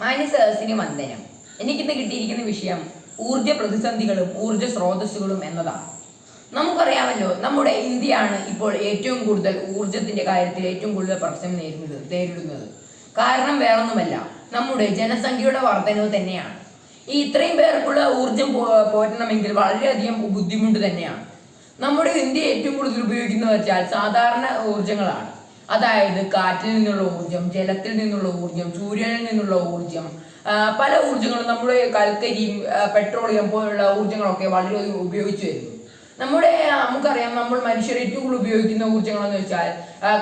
മാന്യസദസ്സിന് വന്ദനം എനിക്കിന്ന് കിട്ടിയിരിക്കുന്ന വിഷയം ഊർജ പ്രതിസന്ധികളും ഊർജ സ്രോതസ്സുകളും എന്നതാണ്. നമുക്കറിയാമല്ലോ നമ്മുടെ ഇന്ത്യയാണ് ഇപ്പോൾ ഏറ്റവും കൂടുതൽ ഊർജത്തിന്റെ കാര്യത്തിൽ ഏറ്റവും കൂടുതൽ പ്രശ്നം നേരിടുന്നത് നേരിടുന്നത്. കാരണം വേറൊന്നുമല്ല നമ്മുടെ ജനസംഖ്യയുടെ വർധനവ് തന്നെയാണ്. ഈ ഇത്രയും പേർക്കുള്ള ഊർജം പോറ്റണമെങ്കിൽ വളരെയധികം ബുദ്ധിമുട്ട് തന്നെയാണ്. നമ്മുടെ ഇന്ത്യ ഏറ്റവും കൂടുതൽ ഉപയോഗിക്കുന്നത് വെച്ചാൽ സാധാരണ ഊർജങ്ങളാണ് അതായത് കാറ്റിൽ നിന്നുള്ള ഊർജം ജലത്തിൽ നിന്നുള്ള ഊർജം സൂര്യനിൽ നിന്നുള്ള ഊർജം പല ഊർജങ്ങളും നമ്മുടെ കൽക്കരിയും പെട്രോളിയം പോലുള്ള ഊർജങ്ങളൊക്കെ വളരെ ഉപയോഗിച്ചു വരുന്നു. നമ്മുടെ നമുക്കറിയാം നമ്മൾ മനുഷ്യർ ഏറ്റവും കൂടുതൽ ഉപയോഗിക്കുന്ന ഊർജങ്ങളെന്ന് വെച്ചാൽ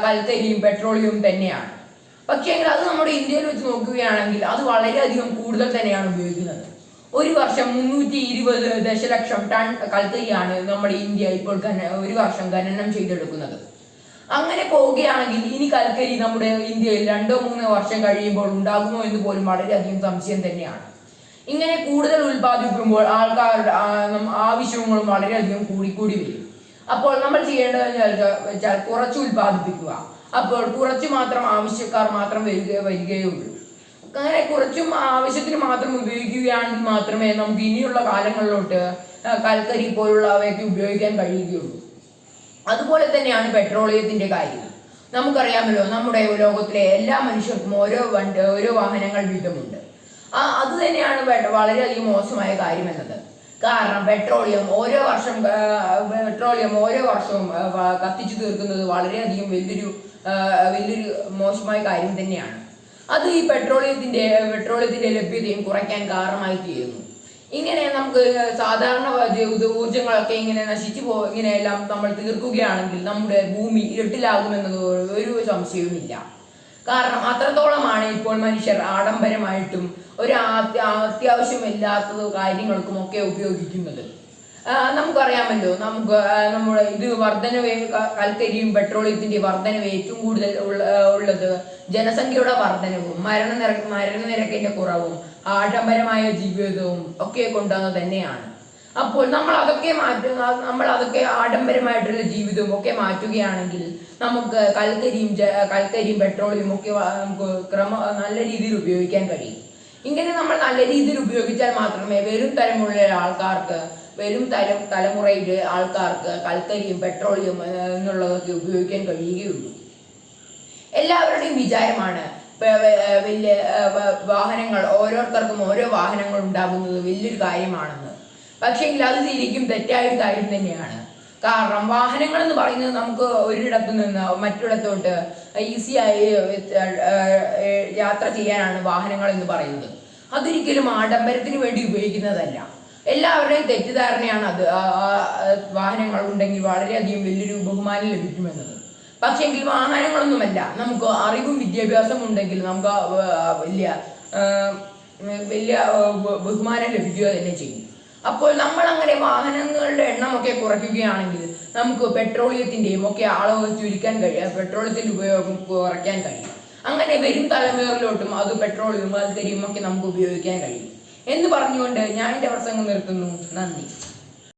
കൽക്കരിയും പെട്രോളിയവും തന്നെയാണ്. പക്ഷേ അത് നമ്മുടെ ഇന്ത്യയിൽ വെച്ച് നോക്കുകയാണെങ്കിൽ അത് വളരെയധികം കൂടുതൽ തന്നെയാണ് ഉപയോഗിക്കുന്നത്. ഒരു വർഷം മുന്നൂറ്റി ഇരുപത് ദശലക്ഷം ടൺ കൽക്കരിയാണ് നമ്മുടെ ഇന്ത്യ ഇപ്പോൾ ഒരു വർഷം ഖനനം ചെയ്തെടുക്കുന്നത്. അങ്ങനെ പോവുകയാണെങ്കിൽ ഇനി കൽക്കരി നമ്മുടെ ഇന്ത്യയിൽ രണ്ടോ മൂന്നോ വർഷം കഴിയുമ്പോൾ ഉണ്ടാകുമോ എന്ന് പോലും വളരെയധികം സംശയം തന്നെയാണ്. ഇങ്ങനെ കൂടുതൽ ഉൽപ്പാദിപ്പിക്കുമ്പോൾ ആൾക്കാരുടെ ആവശ്യങ്ങളും വളരെയധികം കൂടിക്കൂടി വരും. അപ്പോൾ നമ്മൾ ചെയ്യേണ്ടതെന്ന് വെച്ചാൽ കുറച്ച് ഉൽപ്പാദിപ്പിക്കുക. അപ്പോൾ കുറച്ച് മാത്രം ആവശ്യക്കാർ മാത്രം വരിക വരികയുള്ളൂ. അങ്ങനെ കുറച്ചും ആവശ്യത്തിന് മാത്രം ഉപയോഗിക്കുകയാണെങ്കിൽ മാത്രമേ നമുക്ക് ഇനിയുള്ള കാലങ്ങളിലോട്ട് കൽക്കരി പോലുള്ളവയൊക്കെ ഉപയോഗിക്കാൻ കഴിയുകയുള്ളൂ. അതുപോലെ തന്നെയാണ് പെട്രോളിയത്തിന്റെ കാര്യം. നമുക്കറിയാമല്ലോ നമ്മുടെ ലോകത്തിലെ എല്ലാ മനുഷ്യർക്കും ഓരോ വണ്ടി ഓരോ വാഹനങ്ങൾ വീതമുണ്ട്. ആ അത് തന്നെയാണ് വളരെയധികം മോശമായ കാര്യം എന്നത്. കാരണം പെട്രോളിയം ഓരോ വർഷം പെട്രോളിയം ഓരോ വർഷവും കത്തിച്ചു തീർക്കുന്നത് വളരെയധികം വലിയൊരു വലിയൊരു മോശമായ കാര്യം തന്നെയാണ്. അത് ഈ പെട്രോളിയത്തിന്റെ പെട്രോളിയത്തിന്റെ ലഭ്യതയും കുറയ്ക്കാൻ കാരണമായി തീരുന്നു. ഇങ്ങനെ നമുക്ക് സാധാരണ ഊർജങ്ങളൊക്കെ ഇങ്ങനെ നശിച്ചു പോ ഇങ്ങനെയെല്ലാം നമ്മൾ തീർക്കുകയാണെങ്കിൽ നമ്മുടെ ഭൂമി ഇരുട്ടിലാകുമെന്നത് ഒരു സംശയവുമില്ല. കാരണം അത്രത്തോളമാണ് ഇപ്പോൾ മനുഷ്യർ ആഡംബരമായിട്ടും ഒരു അത്യ- അത്യാവശ്യമില്ലാത്ത കാര്യങ്ങൾക്കും ഒക്കെ ഉപയോഗിക്കുന്നത്. നമുക്കറിയാമല്ലോ നമുക്ക് നമ്മുടെ ഇത് വർധനവ് കൽക്കരിയും പെട്രോളിയത്തിന്റെ വർധനവ് ഏറ്റവും കൂടുതൽ ഉള്ള- ഉള്ളത് ജനസംഖ്യയുടെ വർധനവും മരണനിര മരണനിരക്കിന്റെ കുറവും ആഡംബരമായ ജീവിതവും ഒക്കെ കൊണ്ടുവന്ന് തന്നെയാണ്. അപ്പോൾ നമ്മൾ അതൊക്കെ മാറ്റുക നമ്മൾ അതൊക്കെ ആഡംബരമായിട്ടുള്ള ജീവിതവും ഒക്കെ മാറ്റുകയാണെങ്കിൽ നമുക്ക് കൽക്കരിയും കൽക്കരിയും പെട്രോളിയും ഒക്കെ നമുക്ക് ക്രമ നല്ല രീതിയിൽ ഉപയോഗിക്കാൻ കഴിയും. ഇങ്ങനെ നമ്മൾ നല്ല രീതിയിൽ ഉപയോഗിച്ചാൽ മാത്രമേ വരും തരമുള്ള ആൾക്കാർക്ക് വരും തല തലമുറയിലെ ആൾക്കാർക്ക് കൽക്കരിയും പെട്രോളിയം എന്നുള്ളതൊക്കെ ഉപയോഗിക്കാൻ കഴിയുകയുള്ളൂ. എല്ലാവരുടെയും വിചാരമാണ് വലിയ വാഹനങ്ങൾ ഓരോരുത്തർക്കും ഓരോ വാഹനങ്ങൾ ഉണ്ടാകുന്നത് വലിയൊരു കാര്യമാണെന്ന്. പക്ഷേങ്കിൽ അത് ശരിക്കും തെറ്റായ ഒരു കാര്യം തന്നെയാണ്. കാരണം വാഹനങ്ങൾ എന്ന് പറയുന്നത് നമുക്ക് ഒരിടത്തു നിന്ന് മറ്റിടത്തോട്ട് ഈസിയായി യാത്ര ചെയ്യാനാണ് വാഹനങ്ങൾ എന്ന് പറയുന്നത്. അതൊരിക്കലും ആഡംബരത്തിന് വേണ്ടി ഉപയോഗിക്കുന്നതല്ല. എല്ലാവരുടെയും തെറ്റിദ്ധാരണയാണ് അത്. വാഹനങ്ങൾ ഉണ്ടെങ്കിൽ വളരെയധികം വലിയൊരു ബഹുമാനം ലഭിക്കുമെന്നത്. പക്ഷെങ്കിൽ വാഹനങ്ങളൊന്നുമല്ല. നമുക്ക് അറിവും വിദ്യാഭ്യാസം ഉണ്ടെങ്കിൽ നമുക്ക് വലിയ വലിയ ബഹുമാനം ലഭിക്കുക തന്നെ ചെയ്യും. അപ്പോൾ നമ്മൾ അങ്ങനെ വാഹനങ്ങളുടെ എണ്ണമൊക്കെ കുറയ്ക്കുകയാണെങ്കിൽ നമുക്ക് പെട്രോളിയത്തിന്റെയും ഒക്കെ അളവ് ചുരുക്കാൻ കഴിയും. പെട്രോളിയത്തിന്റെ ഉപയോഗം കുറയ്ക്കാൻ കഴിയും. അങ്ങനെ വരും തലമുറയിലോട്ടും അത് പെട്രോളിയം വൽക്കരിയും ഒക്കെ നമുക്ക് ഉപയോഗിക്കാൻ കഴിയും. എന്ന് പറഞ്ഞുകൊണ്ട് ഞാൻ എന്റെ പ്രസംഗം നിർത്തുന്നു. നന്ദി.